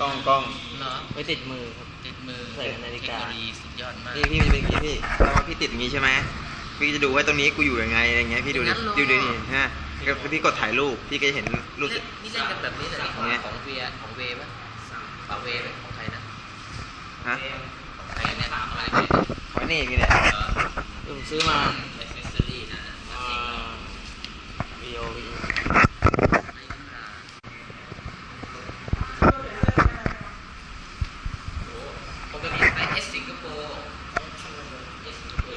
กล้องเหรอไว้ติดมือครับ ติดมือใส่นาฬิกา เทคโนโลยีสุดยอดมากนี่พี่มันจะเป็นอย่างนี้พี่แล้วว่าพี่ติดอย่างนี้ใช่ไหมพี่จะดูว่าตรงนี้กูอยู่ยังไงอะไรเงี้ยพี่ดูดิงั้นเหรอ ดูดินี่ฮะแล้วพี่กดถ่ายรูปพี่ก็จะเห็นรูปนี่นี่เล่นกันแบบนี้แต่อย่างเงี้ยของเวียของเวป่ะของเวไหมของใครนะฮะของใครเนี่ยของอะไรเนี่ยขอนี่อย่างเงี้ยเนี่ยเดี๋ยวผมซื้อมา เอเซสซอรี่นะอ่าวิดีโอวิดีโอ ปกติไปเอสสิงคโปร์เอสสิงคโปร์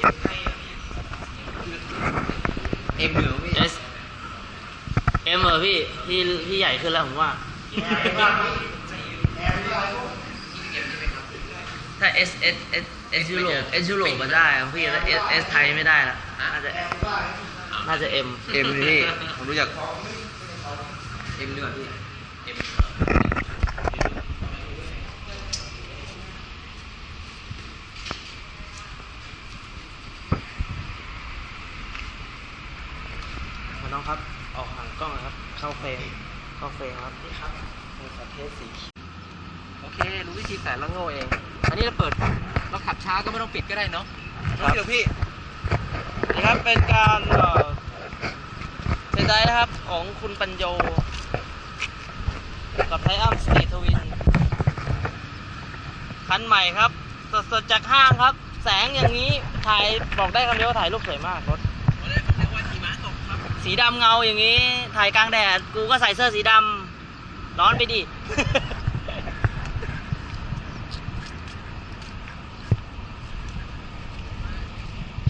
เอ็มเหนือพี่ เอสเอ็มเหร อพี่พี่พี่ใหญ่ขึ้นแล้วผมว่า ถ้า S S S S ยุโรป S ยุโรปมาได้อะพี่แต่ S S ไทยไม่ได้ละน่าจะ น่าจะ M เอ็มเลยพี่ผมรู้จักเอ็มดีกว่าพี่เอ็มมาน้องครับ ออกห่างกล้องนะครับ เข้าเฟรมเข้าเฟรมครับนี่ครับมีประเทศสีเขียวโอเค รู้วิธีแสนแล้วโง่เอง อันนี้เราเปิดเราขับช้าก็ไม่ต้องปิดก็ได้เนาะครับเดี๋ยวพี่นี่ครับเป็นการเอ่อเซนไดนะครับของคุณปัญโย กับไทอัมสตรีทวิน คันใหม่ครับ สดๆจากห้างครับ แสงอย่างนี้ถ่ายบอกได้คำเดียวว่าถ่ายรูปสวยมากรถ สีดำเงาอย่างนี้ ถ่ายกลางแดด กูก็ใส่เสื้อสีดำร้อนไปดิ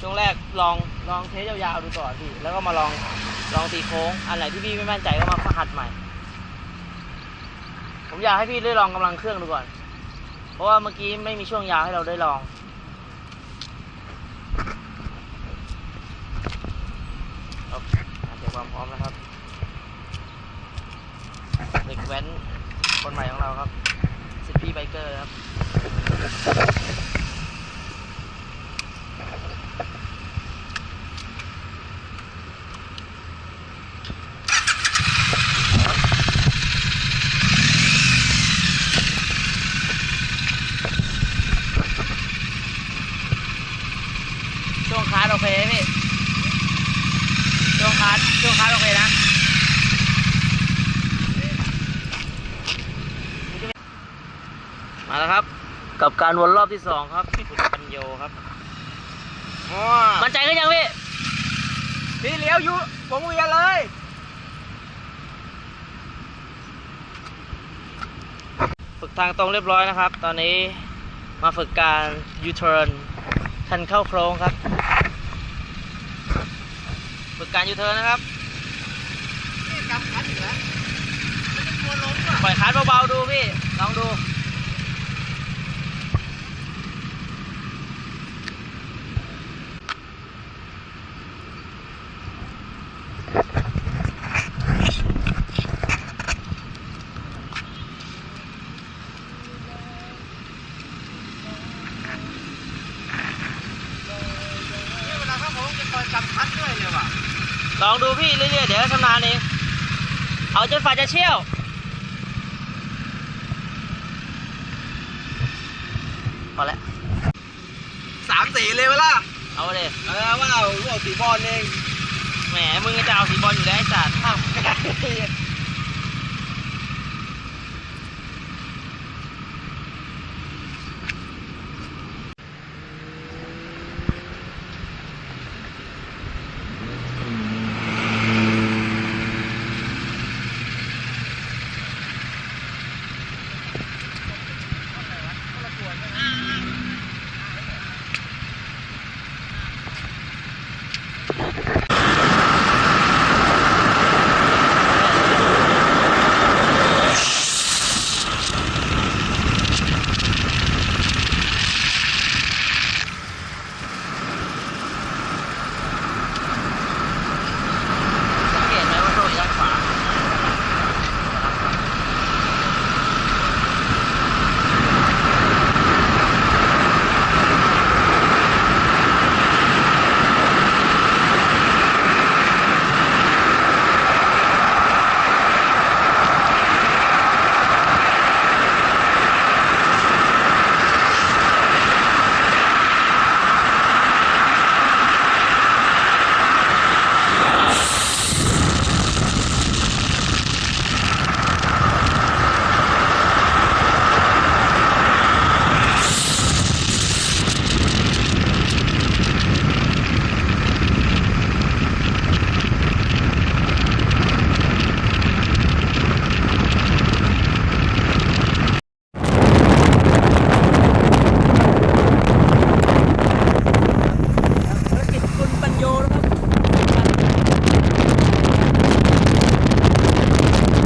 ช่วงแรกลองลองเทสยาวๆดูก่อนพี่ แล้วก็มาลองลองตีโค้ง อันไหนที่พี่ไม่มั่นใจก็มาหัดใหม่ ผมอยากให้พี่ได้ลองกำลังเครื่องดูก่อน เพราะว่าเมื่อกี้ไม่มีช่วงยาวให้เราได้ลอง โอเคอะเตรียมความพร้อมนะครับ เด็กแว้นคนใหม่ของเราครับซิตี้ไบเกอร์ครับ ช่วงคาร์ดโอเคไหมพี่ ช่วงคาร์ดช่วงคาร์ดโอเคนะมาแล้วครับ กับการวนรอบที่สองครับคุณปัญโยครับอ๋อมั่นใจกันยังพี่พี่เลี้ยวอยู่วงเวียนเลย ฝึกทางตรงเรียบร้อยนะครับ ตอนนี้มาฝึกการ U-turn คันเข้าโค้งครับ ฝึกการ U-turn นะครับกำคัดอีกแล้วไม่ได้กลัวล้มอะปล่อยคาร์ดเบาๆดูพี่ ลองดู เวลาเข้าโค้งจะคอยกำคัดด้วยเลยว่ะลองดูพี่เรื่อยๆเดี๋ยวก็ชำนาญเองเอาจนฝ่าจะเชี่ยวพอแล้วสามสีเลยเวล่ะเอาเลยเออว่าเอาหัวสีบอลเองแหมมึงจะเอาสีบอลอยู่แล้วไอ้สัตว์อ้าว